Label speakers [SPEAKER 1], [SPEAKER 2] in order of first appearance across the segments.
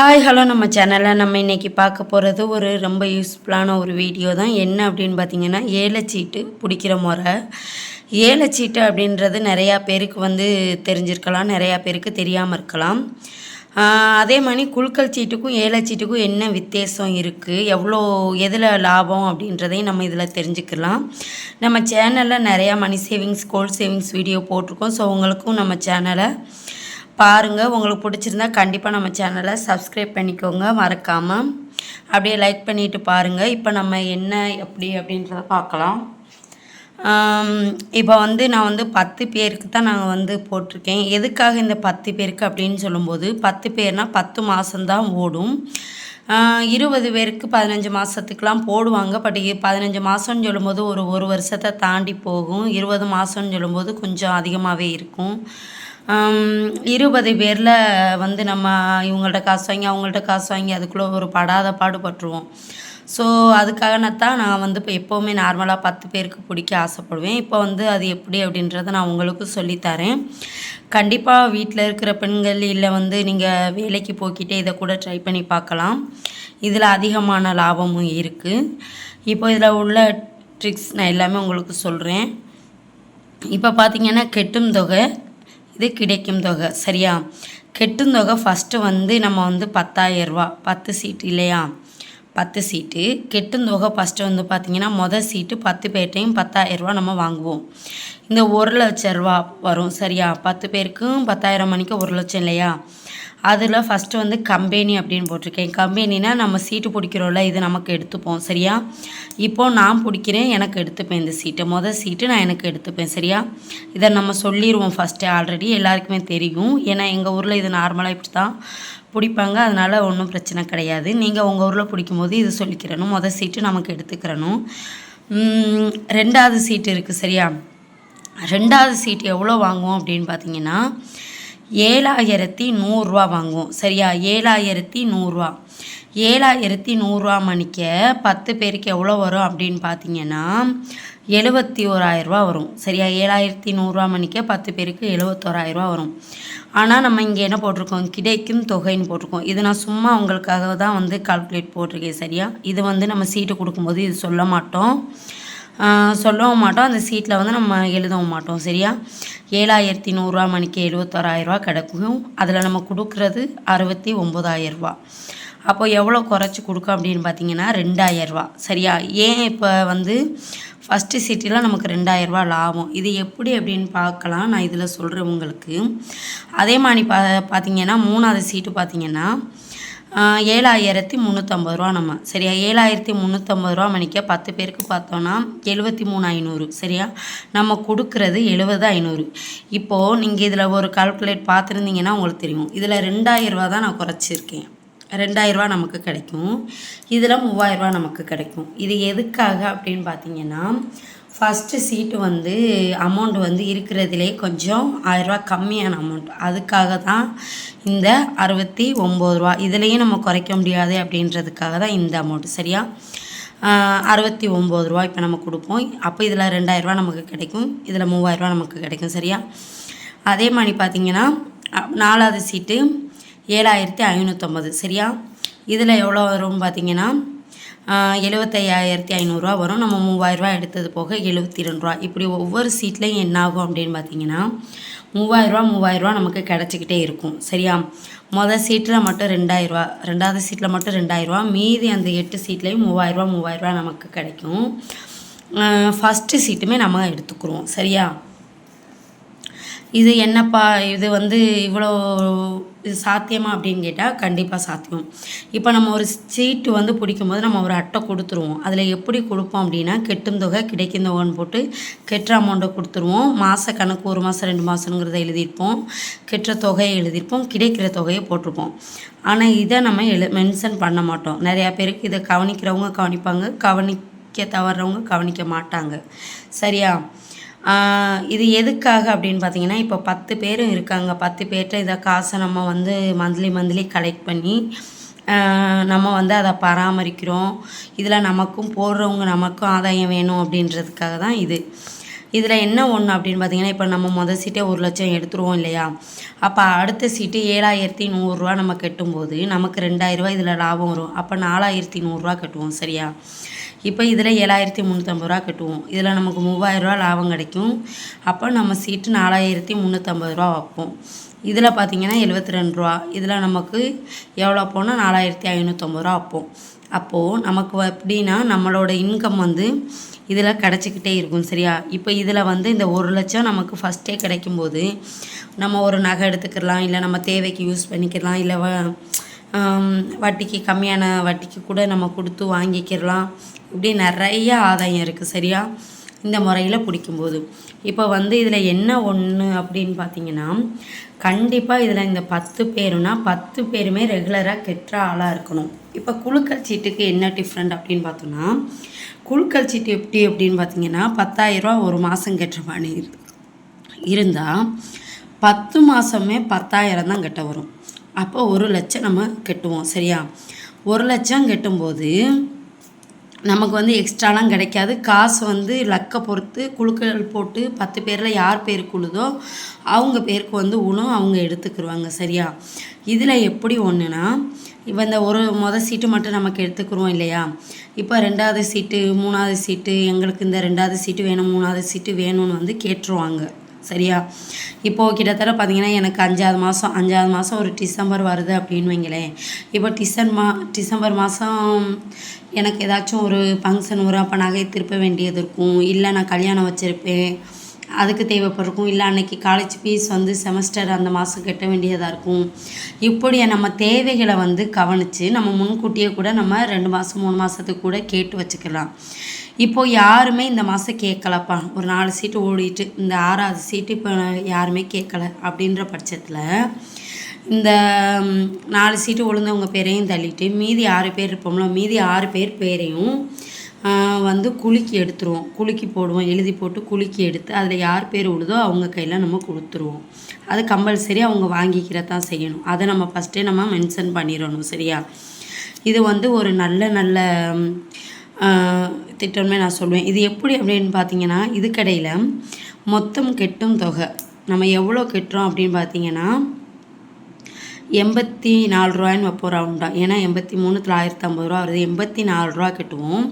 [SPEAKER 1] Hi hello நம்ம சேனலில் நம்ம இன்றைக்கி பார்க்க போகிறது ஒரு ரொம்ப யூஸ்ஃபுல்லான ஒரு வீடியோ தான். என்ன அப்படின்னு பார்த்தீங்கன்னா ஏலச்சீட்டு பிடிக்கிற முறை. ஏலச்சீட்டு அப்படின்றது நிறையா பேருக்கு வந்து தெரிஞ்சிருக்கலாம் நிறையா பேருக்கு தெரியாமல் இருக்கலாம். அதே மாதிரி குழுக்கள் சீட்டுக்கும் ஏலச்சீட்டுக்கும் என்ன வித்தியாசம் இருக்குது எவ்வளோ எதில் லாபம் அப்படின்றதையும் நம்ம இதில் தெரிஞ்சுக்கலாம். நம்ம சேனலில் நிறையா money savings gold savings video போட்டிருக்கோம். ஸோ உங்களுக்கும் நம்ம சேனலை பாருங்கள் உங்களுக்கு பிடிச்சிருந்தா கண்டிப்பாக நம்ம சேனலை சப்ஸ்கிரைப் பண்ணிக்கோங்க. மறக்காமல் அப்படியே லைக் பண்ணிட்டு பாருங்கள் இப்போ நம்ம என்ன எப்படி அப்படின்றத பார்க்கலாம். இப்போ வந்து நான் வந்து பத்து பேருக்கு தான் நாங்கள் வந்து போட்டிருக்கேன். எதுக்காக இந்த பத்து பேருக்கு அப்படின்னு சொல்லும்போது பத்து பேர்னால் பத்து மாதம்தான் ஓடும். இருபது பேருக்கு பதினஞ்சு மாதத்துக்கெலாம் போடுவாங்க. பட் பதினஞ்சு மாதம்னு சொல்லும்போது ஒரு ஒரு வருஷத்தை தாண்டி போகும். இருபது மாதம்னு சொல்லும்போது கொஞ்சம் அதிகமாகவே இருக்கும். இருபது பேரில் வந்து நம்ம இவங்கள்ட்ட காசு வாங்கி அவங்கள்ட்ட காசு வாங்கி அதுக்குள்ளே ஒரு படாத பாடுபட்டுருவோம். ஸோ அதுக்காக தான் நான் வந்து இப்போ எப்போவுமே நார்மலாக பத்து பேருக்கு பிடிக்க ஆசைப்படுவேன். இப்போ வந்து அது எப்படி அப்படின்றத நான் உங்களுக்கு சொல்லித்தரேன். கண்டிப்பாக வீட்டில் இருக்கிற பெண்கள் இல்லை வந்து நீங்கள் வேலைக்கு போக்கிட்டே இதை கூட ட்ரை பண்ணி பார்க்கலாம். இதில் அதிகமான லாபமும் இருக்குது இப்போ இதில் உள்ள ட்ரிக்ஸ் நான் எல்லாமே உங்களுக்கு சொல்கிறேன் இப்போ பார்த்தீங்கன்னா கெட்டும் தொகை. இது கிடைக்கும் தொகை. சரியா? கெட்டும் தொகை ஃபஸ்ட்டு வந்து நம்ம வந்து பத்தாயிரரூபா பத்து சீட்டு இல்லையா? பத்து சீட்டு கெட்டும் தொகை ஃபஸ்ட்டு வந்து பார்த்திங்கன்னா மொதல் சீட்டு பத்து பேர்ட்டையும் பத்தாயிரரூபா நம்ம வாங்குவோம். இந்த ஒரு லட்ச ரூபா வரும். சரியா? பத்து பேருக்கும் பத்தாயிரம் மணிக்கு ஒரு லட்சம் இல்லையா? அதில் ஃபஸ்ட்டு வந்து கம்பெனி அப்படின்னு போட்டிருக்கேன். கம்பெனினா நம்ம சீட்டு பிடிக்கிறோம்ல இது நமக்கு எடுத்துப்போம் சரியா? இப்போது நான் பிடிக்கிறேன் எனக்கு எடுத்துப்பேன் இந்த சீட்டை மொதல் சீட்டு நான் எனக்கு எடுத்துப்பேன் சரியா? இதை நம்ம சொல்லிடுவோம் ஃபஸ்ட்டு ஆல்ரெடி எல்லாருக்குமே தெரியும். ஏன்னா எங்கள் ஊரில் இது நார்மலாக இப்படி தான் பிடிப்பாங்க. அதனால் ஒன்றும் பிரச்சனை கிடையாது. நீங்கள் உங்கள் ஊரில் பிடிக்கும்போது இது சொல்லிக்கிறணும். மொதல் சீட்டு நமக்கு எடுத்துக்கிறணும். ரெண்டாவது சீட்டு இருக்குது சரியா? ரெண்டாவது சீட் எவ்வளோ வாங்குவோம் அப்படின்னு பார்த்தீங்கன்னா ஏழாயிரத்தி நூறுரூவா வாங்குவோம். சரியா? ஏழாயிரத்தி நூறுரூவா ஏழாயிரத்தி நூறுரூவா மணிக்க பத்து பேருக்கு எவ்வளோ வரும் அப்படின்னு பார்த்தீங்கன்னா எழுபத்தி ஓராயிரரூவா வரும். சரியா? ஏழாயிரத்தி நூறுரூவா மணிக்க பத்து பேருக்கு எழுபத்தோராயிரரூவா வரும். ஆனால் நம்ம இங்கே என்ன போட்டிருக்கோம்? கிடைக்கும் தொகைன்னு போட்டிருக்கோம். இது நான் சும்மா உங்களுக்காக தான் வந்து கால்குலேட் போட்டிருக்கேன். சரியா? இது வந்து நம்ம சீட்டு கொடுக்கும்போது இது சொல்ல மாட்டோம். சொல்லவும் மாட்டோம். அந்த சீட்டில் வந்து நம்ம எழுதவும் மாட்டோம் சரியா? ஏழாயிரத்தி நூறுரூவா மணிக்கு எழுபத்தோராயிரரூவா கிடைக்கும். அதில் நம்ம கொடுக்குறது அறுபத்தி ஒம்பதாயிரரூவா. அப்போ எவ்வளோ குறைச்சி கொடுக்கும் அப்படின்னு பார்த்தீங்கன்னா ரெண்டாயிரரூவா சரியா? ஏன் இப்போ வந்து ஃபஸ்ட்டு சீட்டில் நமக்கு ரெண்டாயிரரூவா லாபம்? இது எப்படி அப்படின்னு பார்க்கலாம். நான் இதில் சொல்கிறேன் உங்களுக்கு. அதே மாதிரி பா பார்த்தீங்கன்னா மூணாவது சீட்டு பார்த்தீங்கன்னா ஏழாயிரத்தி முந்நூற்றம்பது ரூபா நம்ம. சரியா? ஏழாயிரத்தி முந்நூற்றம்பது ரூபா மணிக்க பத்து பேருக்கு பார்த்தோன்னா எழுபத்தி மூணு ஐநூறு. சரியா? நம்ம கொடுக்குறது எழுபது ஐநூறு. இப்போது நீங்கள் இதில் ஒரு கால்குலேட் பார்த்துருந்தீங்கன்னா உங்களுக்கு தெரியும். இதில் ரெண்டாயிரரூவா தான் நான் குறைச்சிருக்கேன். ரெண்டாயிரரூவா நமக்கு கிடைக்கும். இதில் மூவாயிரரூவா நமக்கு கிடைக்கும். இது எதுக்காக அப்படின்னு பார்த்தீங்கன்னா ஃபஸ்ட்டு சீட்டு வந்து அமௌண்ட் வந்து இருக்கிறதுலே கொஞ்சம் ஆயிரரூவா கம்மியான அமௌண்ட் அதுக்காக தான் இந்த அறுபத்தி ஒம்பது ரூபா. இதுலேயும் நம்ம குறைக்க முடியாது அப்படின்றதுக்காக தான் இந்த அமௌண்ட் சரியா? அறுபத்தி ஒம்பது ரூபா இப்போ நம்ம கொடுப்போம். அப்போ இதில் ரெண்டாயிரரூவா நமக்கு கிடைக்கும். இதில் மூவாயிரரூவா நமக்கு கிடைக்கும் சரியா? அதே மாதிரி பார்த்தீங்கன்னா நாலாவது சீட்டு ஏழாயிரத்தி ஐநூற்றம்பது சரியா? இதில் எவ்வளோ வரும்னு பார்த்தீங்கன்னா எழுபத்தையாயிரத்தி ஐநூறுரூவா வரும். நம்ம மூவாயிரரூவா எடுத்தது போக எழுபத்தி ரெண்டு ரூபா இப்படி ஒவ்வொரு சீட்லேயும் என்ன ஆகும் அப்படின்னு பார்த்தீங்கன்னா மூவாயிரரூவா மூவாயிரரூவா நமக்கு கிடச்சிக்கிட்டே இருக்கும். சரியா? மொதல் சீட்டில் மட்டும் ரெண்டாயிரரூவா ரெண்டாவது சீட்டில் மட்டும் ரெண்டாயிரரூவா. மீதி அந்த எட்டு சீட்லேயும் மூவாயிரரூவா மூவாயிரரூவா நமக்கு கிடைக்கும். ஃபஸ்ட்டு சீட்டுமே நம்ம எடுத்துக்கிறோம் சரியா? இது என்னப்பா இது வந்து இவ்வளோ இது சாத்தியமா அப்படின்னு கேட்டால் கண்டிப்பாக சாத்தியம். இப்போ நம்ம ஒரு சீட்டு வந்து பிடிக்கும்போது நம்ம ஒரு அட்டை கொடுத்துருவோம். அதில் எப்படி கொடுப்போம் அப்படின்னா கெட்டும் தொகை கிடைக்கும் தொகைன்னு போட்டு கெட்டுற அமௌண்ட்டை கொடுத்துருவோம். மாத கணக்கு ஒரு மாதம் ரெண்டு மாதங்கிறத எழுதியிருப்போம். கெட்டுற தொகையை எழுதியிருப்போம். கிடைக்கிற தொகையை போட்டிருப்போம். ஆனால் இதை நம்ம எழு மென்ஷன் பண்ண மாட்டோம். நிறையா பேருக்கு இதை கவனிக்கிறவங்க கவனிப்பாங்க. கவனிக்க தவறவங்க கவனிக்க மாட்டாங்க. சரியா? இது எதுக்காக அப்படின்னு பார்த்தீங்கன்னா இப்போ பத்து பேரும் இருக்காங்க. பத்து பேர்கிட்ட இதை காசை நம்ம வந்து மந்த்லி மந்த்லி கலெக்ட் பண்ணி நம்ம வந்து அதை பராமரிக்கிறோம். இதில் நமக்கும் போடுறவங்க நமக்கும் ஆதாயம் வேணும் அப்படின்றதுக்காக தான் இது. இதில் என்ன ஒன்று அப்படின்னு பார்த்தீங்கன்னா இப்போ நம்ம மொதல் சீட்டே ஒரு லட்சம் எடுத்துருவோம் இல்லையா? அப்போ அடுத்த சீட்டு ஏழாயிரத்தி நூறுரூவா நம்ம கட்டும்போது நமக்கு ரெண்டாயிரரூவா இதில் லாபம் வரும். அப்போ நாலாயிரத்தி நூறுரூவா கட்டுவோம் சரியா? இப்போ இதில் ஏழாயிரத்தி முந்நூற்றம்பது ரூபா கட்டுவோம். இதில் நமக்கு மூவாயிரரூவா லாபம் கிடைக்கும். அப்போ நம்ம சீட்டு நாலாயிரத்தி முந்நூற்றம்பது ரூபா வைப்போம். இதில் பார்த்தீங்கன்னா எழுபத்தி ரெண்டு ரூபா. இதில் நமக்கு எவ்வளோ போனால் நாலாயிரத்தி ஐநூற்றம்பது ரூபா வைப்போம். அப்போது நமக்கு எப்படின்னா நம்மளோட இன்கம் வந்து இதில் கிடச்சிக்கிட்டே இருக்கும் சரியா? இப்போ இதில் வந்து இந்த ஒரு லட்சம் நமக்கு ஃபஸ்ட்டே கிடைக்கும்போது நம்ம ஒரு நகை எடுத்துக்கலாம் இல்லை நம்ம தேவைக்கு யூஸ் பண்ணிக்கலாம் இல்லை வட்டிக்கு கம்மியான வட்டிக்கு கூட நம்ம கொடுத்து வாங்கிக்கிடலாம் இப்படி நிறைய ஆதாயம் இருக்குது சரியா? இந்த முறையில் பிடிக்கும்போது. இப்போ வந்து இதில் என்ன ஒன்று அப்படின்னு பார்த்தீங்கன்னா கண்டிப்பாக இதில் இந்த பத்து பேருனா பத்து பேருமே ரெகுலராக கெட்டுற ஆளாக இருக்கணும். இப்போ குழுக்கள் சீட்டுக்கு என்ன டிஃப்ரெண்ட் அப்படின்னு பார்த்தோன்னா குழுக்கள் சீட்டு எப்படி அப்படின்னு பார்த்தீங்கன்னா பத்தாயிரரூவா ஒரு மாதம் கெட்டுற மாதிரி இருந்தால் பத்து மாதமே பத்தாயிரம் தான் கெட்ட வரும். அப்போ ஒரு லட்சம் நம்ம கட்டுவோம் சரியா? ஒரு லட்சம் கட்டும்போது நமக்கு வந்து எக்ஸ்ட்ராலாம் கிடைக்காது. காசு வந்து லக்கை பொறுத்து குழுக்கள் போட்டு பத்து பேரில் யார் பேர் குழுதோ அவங்க பேருக்கு வந்து உணவு அவங்க எடுத்துக்கிருவாங்க சரியா? இதில் எப்படி ஒன்றுனா இப்போ இந்த ஒரு மொதல் சீட்டு மட்டும் நமக்கு எடுத்துக்கிறோம் இல்லையா? இப்போ ரெண்டாவது சீட்டு மூணாவது சீட்டு எங்களுக்கு இந்த ரெண்டாவது சீட்டு வேணும் மூணாவது சீட்டு வேணும்னு வந்து கேட்டுருவாங்க. சரியா? இப்போது கிட்டத்தட்ட பார்த்தீங்கன்னா எனக்கு அஞ்சாவது மாதம் அஞ்சாவது மாதம் ஒரு டிசம்பர் வருது அப்படின்னு வைங்களேன். இப்போ டிசன் மா டிசம்பர் மாதம் எனக்கு ஏதாச்சும் ஒரு ஃபங்க்ஷன் வரும் அப்போ நகை திருப்ப வேண்டியது இருக்கும். இல்லை நான் கல்யாணம் வச்சுருப்பேன். அதுக்கு தேவைப்பட்டிருக்கும். இல்லை அன்னைக்கு காலேஜ் ஃபீஸ் வந்து செமஸ்டர் அந்த மாதம் கட்ட வேண்டியதாக இருக்கும். இப்படி நம்ம தேவைகளை வந்து கவனித்து நம்ம முன்கூட்டியே கூட நம்ம ரெண்டு மாதம் மூணு மாதத்துக்கு கூட கேட்டு வச்சுக்கலாம். இப்போ யாருமே இந்த மாதம் கேட்கலப்பா. ஒரு நாலு சீட்டு ஓடிட்டு இந்த ஆறாவது சீட்டு இப்போ யாருமே கேட்கல அப்படின்ற பட்சத்தில் இந்த நாலு சீட்டு விழுந்தவங்க பேரையும் தள்ளிட்டு மீதி ஆறு பேர் இருப்போம்ல மீதி ஆறு பேர் பேரையும் வந்து குலுக்கி எடுத்துருவோம். குலுக்கி போடுவோம் எழுதி போட்டு குலுக்கி எடுத்து அதில் யார் பேர் உழுதோ அவங்க கையில் நம்ம கொடுத்துருவோம். அது கம்பல்சரி அவங்க வாங்கிக்கிற தான் செய்யணும். அதை நம்ம ஃபஸ்ட்டே நம்ம மென்ஷன் பண்ணிடணும் சரியா? இது வந்து ஒரு நல்ல நல்ல திட்டமே நான் சொல்லுவேன் இது எப்படி அப்படின்னு பார்த்தீங்கன்னா இதுக்கடையில் மொத்தம் கெட்டும் தொகை. நம்ம எவ்வளோ கெட்டுறோம் அப்படின்னு பார்த்தீங்கன்னா எண்பத்தி நாலு ரூபாய்ன்னு வைப்போம் ரவுண்டாக ஏன்னா எண்பத்தி மூணு தொள்ளாயிரத்தி ஐம்பது ரூபா வருது. எண்பத்தி நாலு ரூபா கட்டுவோம்.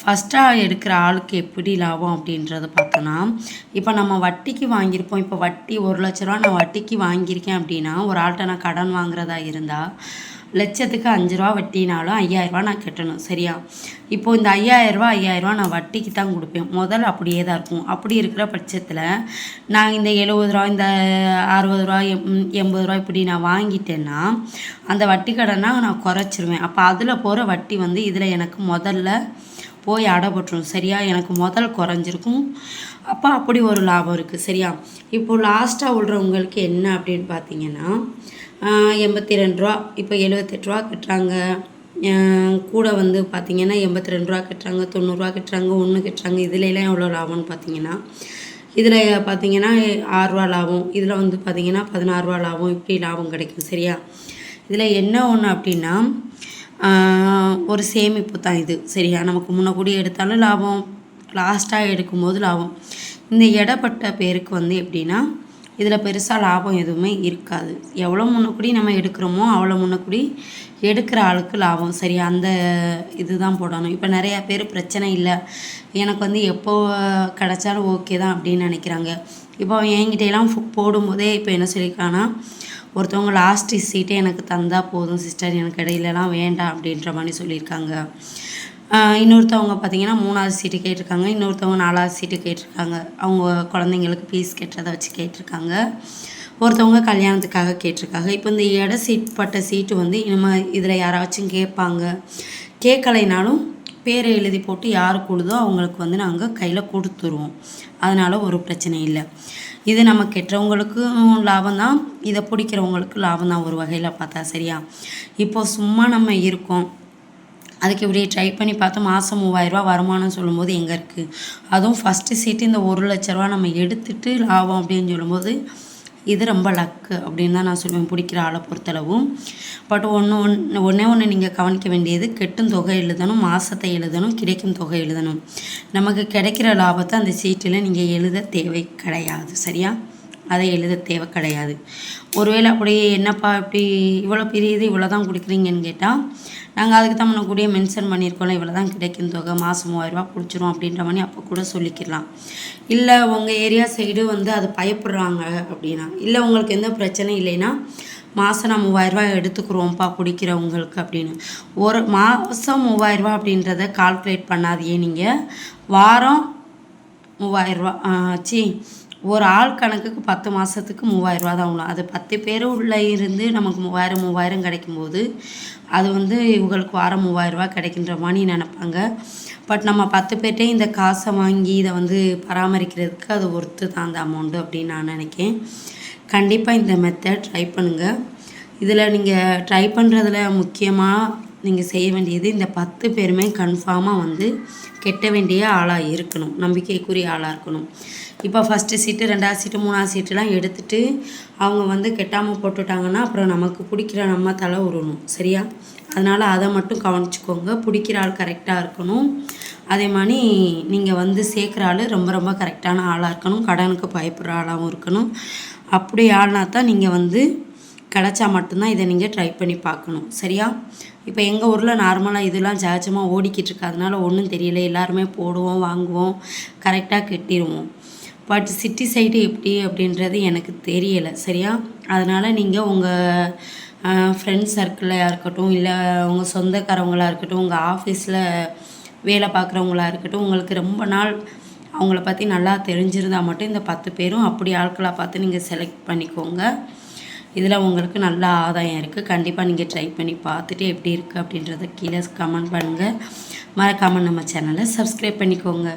[SPEAKER 1] ஃபஸ்ட்டாக எடுக்கிற ஆளுக்கு எப்படி லாபம் அப்படின்றத பார்த்தோன்னா இப்போ நம்ம வட்டிக்கு வாங்கியிருப்போம். இப்போ வட்டி ஒரு லட்ச ரூபா நான் வட்டிக்கு வாங்கியிருக்கேன் அப்படின்னா ஒரு ஆள்கிட்ட நான் கடன் வாங்குறதா இருந்தால் லட்சத்துக்கு அஞ்சு ரூபா வட்டினாலும் ஐயாயிரரூவா நான் கட்டணும் சரியா? இப்போது இந்த ஐயாயிரரூவா ஐயாயிரரூவா நான் வட்டிக்கு தான் கொடுப்பேன். முதல்ல அப்படியே தான் இருக்கும். அப்படி இருக்கிற பட்சத்தில் நான் இந்த எழுபது ரூபா இந்த அறுபது ரூபா எம் எண்பது ரூபா இப்படி நான் வாங்கிட்டேன்னா அந்த வட்டி கடனை நான் குறைச்சிருவேன். அப்போ அதில் போகிற வட்டி வந்து இதில் எனக்கு முதல்ல போய் அடைபட்டுரும் சரியா? எனக்கு முதல் குறைஞ்சிருக்கும். அப்போ அப்படி ஒரு லாபம் இருக்குது சரியா? இப்போது லாஸ்ட்டாக விடுறவங்களுக்கு என்ன அப்படின்னு பார்த்தீங்கன்னா எண்பத்தி ரெண்டு ரூபா இப்போ எழுபத்தெட்டு ரூபா கட்டுறாங்க. கூட வந்து பார்த்தீங்கன்னா எண்பத்தி ரெண்டு ரூபா கட்டுறாங்க தொண்ணூறுரூவா கட்டுறாங்க ஒன்று கட்டுறாங்க. இதுலலாம் எவ்வளோ லாபம்னு பார்த்தீங்கன்னா இதில் பார்த்தீங்கன்னா ஆறுரூவா லாபம். இதில் வந்து பார்த்தீங்கன்னா பதினாறுரூவா லாபம். இப்படி லாபம் கிடைக்கும். சரியா? இதில் என்ன ஒன்று அப்படின்னா ஒரு சேமிப்பு தான் இது. சரியா? நமக்கு முன்னக்கூடி எடுத்தாலும் லாபம். லாஸ்ட்டாக எடுக்கும்போது லாபம். இந்த இடப்பட்ட பேருக்கு வந்து எப்படின்னா இதில் பெருசாக லாபம் எதுவுமே இருக்காது. எவ்வளோ முன்னக்கூடி நம்ம எடுக்கிறோமோ அவ்வளோ முன்னக்கூடி எடுக்கிற ஆளுக்கு லாபம். சரி அந்த இதுதான் போடணும். இப்போ நிறையா பேர் பிரச்சனை இல்லை. எனக்கு வந்து எப்போ கிடச்சாலும் ஓகே தான் அப்படின்னு நினைக்கிறாங்க. இப்போ என்கிட்ட எல்லாம் போடும்போதே இப்போ என்ன சொல்லியிருக்காங்கன்னா ஒருத்தவங்க லாஸ்ட் சீட்டே எனக்கு தந்தால் போதும் சிஸ்டர் எனக்கு இடையிலலாம் வேண்டாம் அப்படின்ற மாதிரி சொல்லியிருக்காங்க. இன்னொருத்தவங்க பார்த்தீங்கன்னா மூணாவது சீட்டு கேட்டிருக்காங்க இன்னொருத்தவங்க நாலாவது சீட்டு கேட்டிருக்காங்க. அவங்க குழந்தைங்களுக்கு ஃபீஸ் கட்டுறதை வச்சு கேட்டிருக்காங்க. ஒருத்தவங்க கல்யாணத்துக்காக கேட்டிருக்காங்க. இப்போ இந்த இட சீட் பட்ட சீட்டு வந்து இனிமேல் இதில் யாராச்சும் கேட்பாங்க. கேட்கலைனாலும் பேரை எழுதி போட்டு யார் கொடுதோ அவங்களுக்கு வந்து நாங்கள் கையில் கொடுத்துருவோம். அதனால் ஒரு பிரச்சனை இல்லை. இது நம்ம கெட்டவங்களுக்கும் லாபம் தான் இதை பிடிக்கிறவங்களுக்கு லாபம் தான் ஒரு வகையில் பார்த்தா சரியா? இப்போ சும்மா நம்ம இருக்கோம். அதுக்கு இப்படி ட்ரை பண்ணி பார்த்தா மாதம் மூவாயிரரூவா வருமானம் சொல்லும்போது எங்கே இருக்குது அதுவும் ஃபஸ்ட்டு சீட்டு இந்த ஒரு லட்ச ரூபா நம்ம எடுத்துட்டு லாபம் அப்படின்னு சொல்லும்போது இது ரொம்ப லக்கு அப்படின்னு தான் நான் சொல்லுவேன் பிடிக்கிற ஆளை பொறுத்தளவும். பட் ஒன்று ஒன்று ஒன்றே ஒன்று நீங்கள் கவனிக்க வேண்டியது கெட்டும் தொகை எழுதணும் மாதத்தை எழுதணும் கிடைக்கும் தொகை எழுதணும். நமக்கு கிடைக்கிற லாபத்தை அந்த சீட்டில் நீங்கள் எழுத தேவை கிடையாது சரியா? அதை எழுத தேவை கிடையாது. ஒருவேளை அப்படி என்னப்பா இப்படி இவ்வளோ பெரிய இது இவ்வளோ தான் கொடுக்குறீங்கன்னு கேட்டால் நாங்கள் அதுக்கு தான் முன்னக்கூடியே மென்ஷன் பண்ணியிருக்கோம்ல இவ்வளோ தான் கிடைக்கும் தொகை மாதம் மூவாயிரரூபா பிடிச்சிரும் அப்படின்ற மாதிரி அப்போ கூட சொல்லிக்கலாம் இல்லை உங்கள் ஏரியா சைடு வந்து அது பயப்படுறாங்க அப்படின்னா இல்லை உங்களுக்கு எந்த பிரச்சனையும் இல்லைன்னா மாதம் நான் மூவாயிரரூபா எடுத்துக்கிறோம்ப்பா பிடிக்கிறவங்களுக்கு அப்படின்னு. ஒரு மாதம் மூவாயிரரூபா அப்படின்றத கால்குலேட் பண்ணாதையே நீங்கள் வாரம் மூவாயிரரூபா சி ஒரு ஆள் கணக்குக்கு பத்து மாதத்துக்கு மூவாயிரரூவா தான் ஆகணும் அது பத்து பேர் உள்ளே இருந்து நமக்கு மூவாயிரம் மூவாயிரம் கிடைக்கும்போது அது வந்து இவங்களுக்கு வாரம் மூவாயிரரூவா கிடைக்கின்ற மாதிரி நினப்பாங்க. பட் நம்ம பத்து பேர்ட்டே இந்த காசை வாங்கி இதை வந்து பராமரிக்கிறதுக்கு அது ஒர்த்து தான் அந்த அமௌண்ட்டு அப்படின்னு நான் நினைக்கேன். கண்டிப்பாக இந்த மெத்தட் ட்ரை பண்ணுங்கள் இதில் நீங்கள் ட்ரை பண்ணுறதுல முக்கியமாக நீங்கள் செய்ய வேண்டியது இந்த பத்து பேருமே கன்ஃபார்மாக வந்து கெட்ட வேண்டிய ஆளாக இருக்கணும். நம்பிக்கைக்குரிய ஆளாக இருக்கணும். இப்போ ஃபஸ்ட்டு சீட்டு ரெண்டாவது சீட்டு மூணாவது சீட்டுலாம் எடுத்துகிட்டு அவங்க வந்து கெட்டாமல் போட்டுட்டாங்கன்னா அப்புறம் நமக்கு பிடிக்கிற நம்ம தலை உருணும் சரியா? அதனால் அதை மட்டும் கவனிச்சுக்கோங்க. பிடிக்கிற ஆள் கரெக்டாக இருக்கணும். அதே மாதிரி நீங்கள் வந்து சேர்க்குற ஆள் ரொம்ப ரொம்ப கரெக்டான ஆளாக இருக்கணும். கடனுக்கு பயப்படுற ஆளாகவும் இருக்கணும். அப்படி ஆள்னா தான் நீங்கள் வந்து கிடச்சா மட்டும்தான் இதை நீங்கள் ட்ரை பண்ணி பார்க்கணும். சரியா? இப்போ எங்கள் ஊரில் நார்மலாக இதெல்லாம் ஜாஜமாக ஓடிக்கிட்டு இருக்கு. அதனால ஒன்றும் தெரியல. எல்லாருமே போடுவோம் வாங்குவோம் கரெக்டாக கட்டிடுவோம் பட் சிட்டி சைடு எப்படி அப்படின்றது எனக்கு தெரியலை. சரியா? அதனால் நீங்கள் உங்கள் ஃப்ரெண்ட்ஸ் சர்க்கிளாக இருக்கட்டும் இல்லை உங்கள் சொந்தக்காரவங்களாக இருக்கட்டும் உங்கள் ஆஃபீஸில் வேலை பார்க்குறவங்களா இருக்கட்டும் உங்களுக்கு ரொம்ப நாள் அவங்கள பற்றி நல்லா தெரிஞ்சிருந்தால் மட்டும் இந்த பத்து பேரும் அப்படி ஆட்களாக பார்த்து நீங்கள் செலக்ட் பண்ணிக்கோங்க. இதில் உங்களுக்கு நல்ல ஆதாயம் இருக்குது கண்டிப்பாக நீங்கள் ட்ரை பண்ணி பார்த்துட்டு எப்படி இருக்குது அப்படின்றத கீழே கமெண்ட் பண்ணுங்கள் மறக்காமல் நம்ம சேனலை சப்ஸ்கிரைப் பண்ணிக்கோங்க.